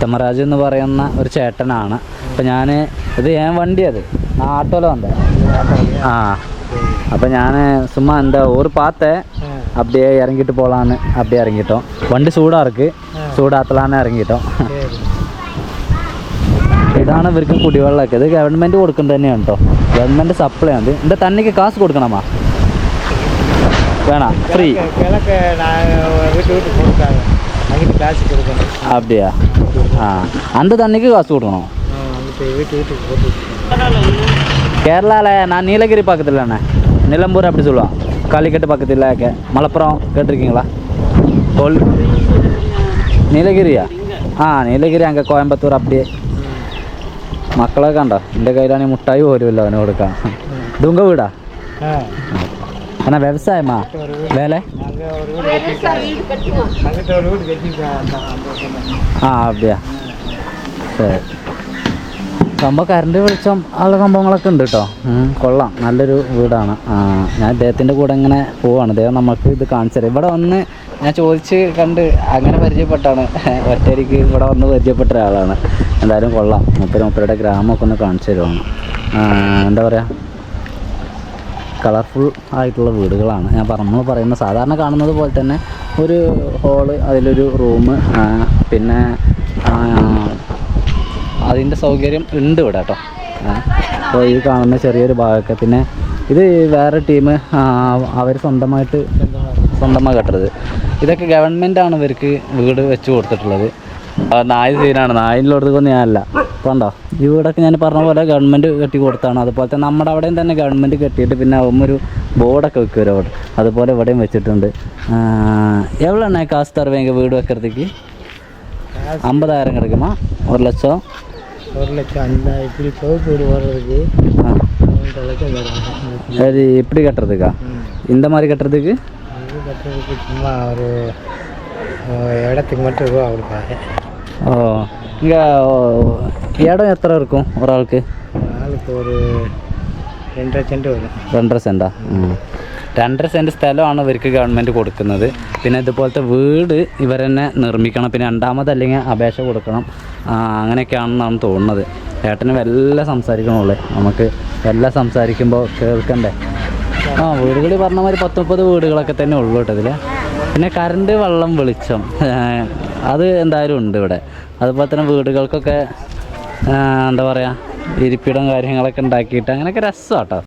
ഉത്തമരാജ് എന്ന് പറയുന്ന ഒരു ചേട്ടനാണ് അപ്പം ഞാൻ ഇത് ഞാൻ വണ്ടി അത് நான் ஆட்டோவில் வந்தேன் ஆ அப்போ நான் சும்மா இந்த ஒரு பார்த்தேன் அப்படியே இறங்கிட்டு போகலான்னு அப்படியே இறங்கிட்டோம் வண்டி சூடாக இருக்குது ചൂടാത്തലാന്ന് ഇറങ്ങിയിട്ടോ ഇതാണ് ഇവർക്ക് കുടിവെള്ളമൊക്കെ ഇത് ഗവൺമെൻറ് കൊടുക്കുന്നത് തന്നെയാണ് കേട്ടോ ഗവൺമെൻറ് സപ്ലൈ ആണ് ഇതിൻ്റെ തന്നിക്ക് കാശ് കൊടുക്കണമാ വേണ ഫ്രീ கிழக்கு நான் வீட்டு வீட்டு கொடுத்தாங்க அங்கிட்டு காசு கொடுக்கணும் அப்படியா ஆ அந்த தண்ணிக்கு காசு கொடுக்கணும் அங்கிட்டு வீட்டு வீட்டுக்கு போட்டு கேரளாவில் நான் நீலகிரி பக்கத்தில் அண்ணே நிலம்பூர் அப்படி சொல்லுவான் காலிக்கட்டு பக்கத்தில் கே மலப்புறம் கேட்டிருக்கீங்களா கோல் നീലഗിരിയാ ആ നീലഗിരി അങ്ങ് കോയമ്പത്തൂർ അപ്പടിയെ മക്കളൊക്കെ കണ്ടോ എൻ്റെ കയ്യിലാണെങ്കിൽ മുട്ടായി പോലുമില്ല അവന് കൊടുക്കാം ഇതുങ്ക വീടാ ஆ എന്നാ വ്യവസായമാ വേല அங்கே ஒரு வீடு கட்டிருக்காங்க அங்கிட்ட ஒரு வீடு கட்டிருக்காங்க அந்த அந்த சொன்னேன் ആ അപ്പടിയാ ശരി സംഭവം കറണ്ട് വെളിച്ചം ഉള്ള സംഭവങ്ങളൊക്കെ ഉണ്ട് കേട്ടോ ഉം, കൊള്ളാം നല്ലൊരു വീടാണ് ആ ഞാൻ ഇദ്ദേഹത്തിൻ്റെ കൂടെ ഇങ്ങനെ പോവാണ് ഇദ്ദേഹം നമുക്ക് ഇത് കാണിച്ചു തരാം ഇവിടെ വന്ന് ഞാൻ ചോദിച്ച് കണ്ട് അങ്ങനെ പരിചയപ്പെട്ടാണ് ഒറ്റയ്ക്ക് ഇവിടെ വന്ന് പരിചയപ്പെട്ട ഒരാളാണ് എന്തായാലും കൊള്ളാം മുപ്പര് മുപ്പരുടെ ഗ്രാമമൊക്കെ ഒന്ന് കാണിച്ചു തരുവാണ് ആ, എന്താ പറയുക കളർഫുൾ ആയിട്ടുള്ള വീടുകളാണ്. ഞാൻ പറഞ്ഞു പറയുന്ന സാധാരണ കാണുന്നത് പോലെ തന്നെ ഒരു ഹോൾ അതിലൊരു റൂം പിന്നെ അതിന്റെ സൗകര്യം ഉണ്ട് ഇവിടെ കേട്ടോ. അപ്പോൾ ഈ കാണുന്ന ചെറിയൊരു ഭാഗമൊക്കെ. പിന്നെ ഇത് വേറെ ടീം അവർ സ്വന്തമായിട്ട് സ്വന്തമായി കെട്ടത് ഇതൊക്കെ ഗവൺമെന്റാണ് ഇവർക്ക് വീട് വെച്ച് കൊടുത്തിട്ടുള്ളത്. നായ സീനാണ്. നായിന്റെ അടുത്തേക്കൊന്നും ഞാനല്ല. കണ്ടോ? ഇവിടൊക്കെ ഞാൻ പറഞ്ഞ പോലെ ഗവൺമെന്റ് കെട്ടി കൊടുത്താണ്. അതുപോലെ തന്നെ നമ്മുടെ അവിടെയും തന്നെ ഗവൺമെന്റ് കെട്ടിയിട്ട് പിന്നെ ഒരു ബോർഡൊക്കെ വെക്കും അവിടെ. അതുപോലെ ഇവിടെയും വെച്ചിട്ടുണ്ട്. എവിടെ എണ്ണ കാശ് തരുവേങ്ക വീട് വെക്കരുത്തേക്ക് അമ്പതായിരം கிடைக்குமா ഒരു ലക്ഷം? ஒரு லட்சம் அஞ்சாயிரத்தி சோப்பு வீடு வர்றதுக்கு சரி இப்படி இடத்துக்கு மட்டும் ரூபா கொடுப்பாங்க ஓ இங்கே இடம் எத்தனை இருக்கும் ஒரு ஆளுக்கு ஆளுக்கு ஒரு ரெண்டரை சென்ட் வரும் രണ്ടര സെൻറ്റാ രണ്ടര സെൻറ്റ് സ്ഥലമാണ് ഇവർക്ക് ഗവൺമെൻറ് കൊടുക്കുന്നത് പിന്നെ ഇതുപോലത്തെ വീട് ഇവർ തന്നെ നിർമ്മിക്കണം പിന്നെ രണ്ടാമതല്ലെങ്കിൽ അപേക്ഷ കൊടുക്കണം ആ, അങ്ങനെയൊക്കെയാണെന്നാണ് തോന്നുന്നത് ഏട്ടന് വല്ല സംസാരിക്കണുള്ളേ നമുക്ക് വല്ല സംസാരിക്കുമ്പോൾ കേൾക്കണ്ടേ ആ വീടുകൾ പറഞ്ഞ മാതിരി പത്ത് മുപ്പത് വീടുകളൊക്കെ തന്നെ ഉള്ളൂ കേട്ടോ ഇതിൽ പിന്നെ കറണ്ട് വെള്ളം വെളിച്ചം. അത് എന്തായാലും ഉണ്ട് ഇവിടെ. അതുപോലെ തന്നെ വീടുകൾക്കൊക്കെ എന്താ പറയുക ഇരിപ്പിടം കാര്യങ്ങളൊക്കെ ഉണ്ടാക്കിയിട്ട് അങ്ങനെയൊക്കെ രസമാണ്